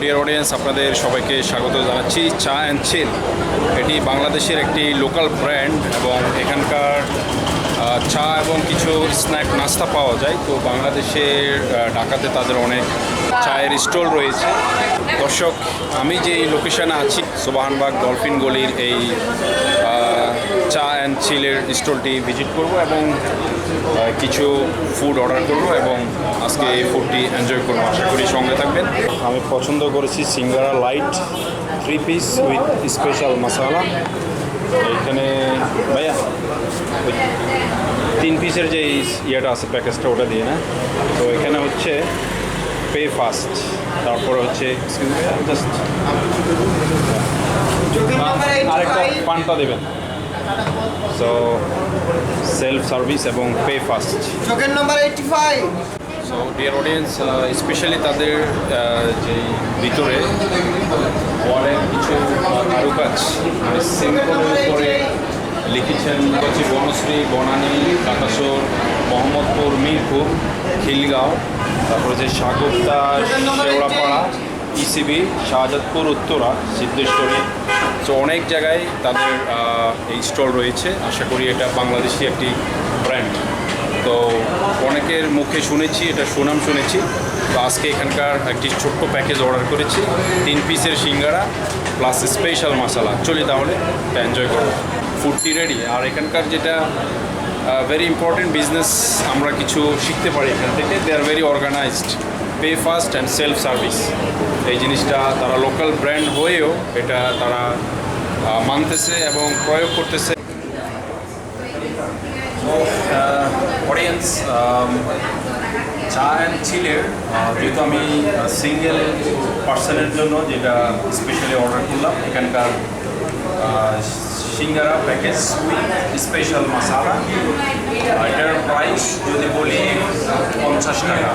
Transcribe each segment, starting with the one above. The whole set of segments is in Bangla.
ডিয়ার অডিয়েন্স আপনাদের সবাইকে স্বাগত জানাচ্ছি। চা অ্যান্ড চিল এটি বাংলাদেশের একটি লোকাল ব্র্যান্ড এবং এখানকার চা এবং কিছু স্ন্যাক নাস্তা পাওয়া যায়। তো বাংলাদেশের ঢাকাতে তাদের অনেক চায়ের স্টল রয়েছে। দর্শক, আমি যে লোকেশানে আছি, সুবাহানবাগ ডলফিন গলির এই চা অ্যান্ড চিলের স্টলটি ভিজিট করব এবং কিছু ফুড অর্ডার করব এবং আজকে এই ফুডটি এনজয় করব। আশা করি সঙ্গে থাকবেন। আমি পছন্দ করেছি singara light three piece with special masala এখানে ভাইয়া তিন পিসের যে ইয়েটা আছে প্যাকেজটা ওটা দিয়ে না? তো এখানে হচ্ছে পে ফাস্ট তারপরে হচ্ছে জাস্ট আরেকটা পানটা দেবেন। সো সেলফ সার্ভিস এবং pay first token number eighty five so dear audience specially তাদের আহ, যে ভিতরে ওয়ালের কিছু কারুকাজ মানে সিম্পলের উপরে লিখেছেন হচ্ছে বনশ্রী বনানী কাটাসোর মোহাম্মদপুর মিরপুর খিলগাঁও তারপরে যে সাগরতা শেওড়াপাড়া ইসিবি শাহজাদপুর উত্তরা সিদ্ধেশ্বরী সো অনেক জায়গায় তাদের এই স্টল রয়েছে। আশা করি এটা বাংলাদেশি একটি ব্র্যান্ড তো অনেকের মুখে শুনেছি, এটা সুনাম শুনেছি। তো আজকে এখানকার একটি ছোট্ট প্যাকেজ অর্ডার করেছি। তিন পিসের সিঙ্গারা প্লাস স্পেশাল মশালা চলি তাহলে এনজয় করব ফুডটি রেডি আর এখানকার যেটা ভেরি ইম্পর্টেন্ট বিজনেস আমরা কিছু শিখতে পারি এখান থেকে they are very organized pay first and self service এই জিনিসটা তারা লোকাল ব্র্যান্ড হয়েও এটা তারা মানতেছে এবং প্রয়োগ করতেছে। অডিয়েন্স চা অ্যান্ড চিলের যেহেতু আমি সিঙ্গেল পার্সনের জন্য যেটা স্পেশালি অর্ডার করলাম, এখানকার singara package with special masala এটার প্রাইস যদি বলি, পঞ্চাশ টাকা।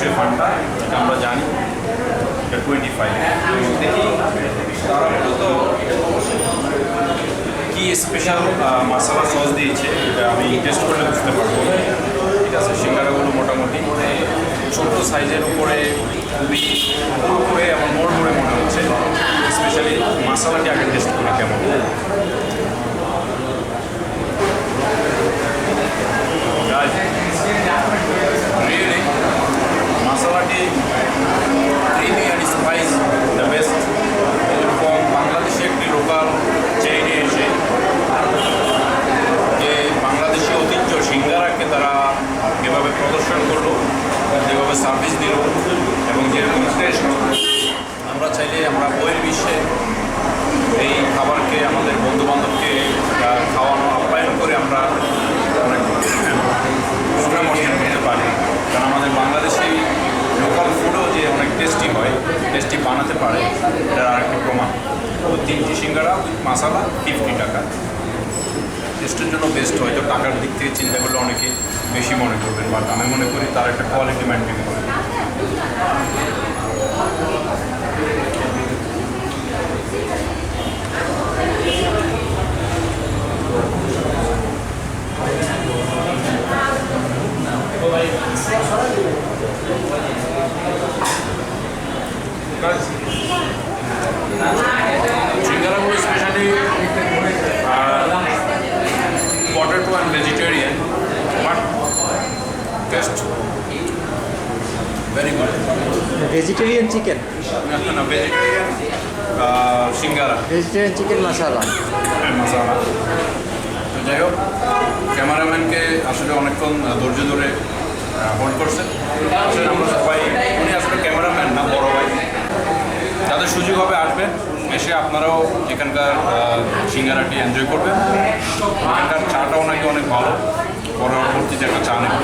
অবশ্যই ফান্ডা এটা আমরা জানি এটা টোয়েন্টি ফাইভ দেখি স্পেশাল মশলা সস দিয়েছে, এটা আমি টেস্ট করলে বুঝতে পারব। ঠিক আছে, সিঙ্গারাগুলো মোটামুটি ছোট সাইজের উপরে খুবই করে এবং মোড় মোড়ে মনে হচ্ছে। স্পেশালি মশলাটি আগে টেস্ট করি কেমন really মশলাটি creamy and spice the best এরকম বাংলাদেশে একটি লোকাল চেইনে এসে যে বাংলাদেশি ঐতিহ্য সিঙ্গারাকে তারা যেভাবে প্রদর্শন করল যেভাবে সার্ভিস দিল এবং যেরকম টেস্ট আমরা চাইলে বিশ্বে এই খাবারকে, আমাদের বন্ধুবান্ধবকে খাওয়ানো, আপ্যায়ন করে আমরা অনেক সুনাম পারি। কারণ আমাদের বাংলাদেশি লোকাল ফুডও যে অনেক টেস্টি হয় টেস্টি বানাতে পারে, এটার আরেকটি প্রমাণ। তো তিনটি সিঙ্গারা মশালা ফিফটি টাকা। টেস্টের জন্য বেস্ট হয়তো টাকার দিক থেকে চিন্তা করলে অনেকে বেশি মনে করবেন বাট আমি মনে করি তার একটা কোয়ালিটি মেনটেন করে। সিঙ্গারাগুলো specially potato and vegetarian but taste very good vegetarian chicken না vegetarian singara vegetarian chicken masala masala যাই হোক ক্যামেরাম্যানকে আসলে অনেকক্ষণ ধৈর্য ধরে হোল্ড করছে আসলে আমরা সবাই উনি আসলে ক্যামেরাম্যান না বড় যাদের সুযোগ হবে আসবে এসে আপনারাও এখানকার সিঙ্গারাটি এনজয় করবেন। এখানকার চাটাও নাকি অনেক ভালো। পরবর্তীতে একটা চা নেবেন।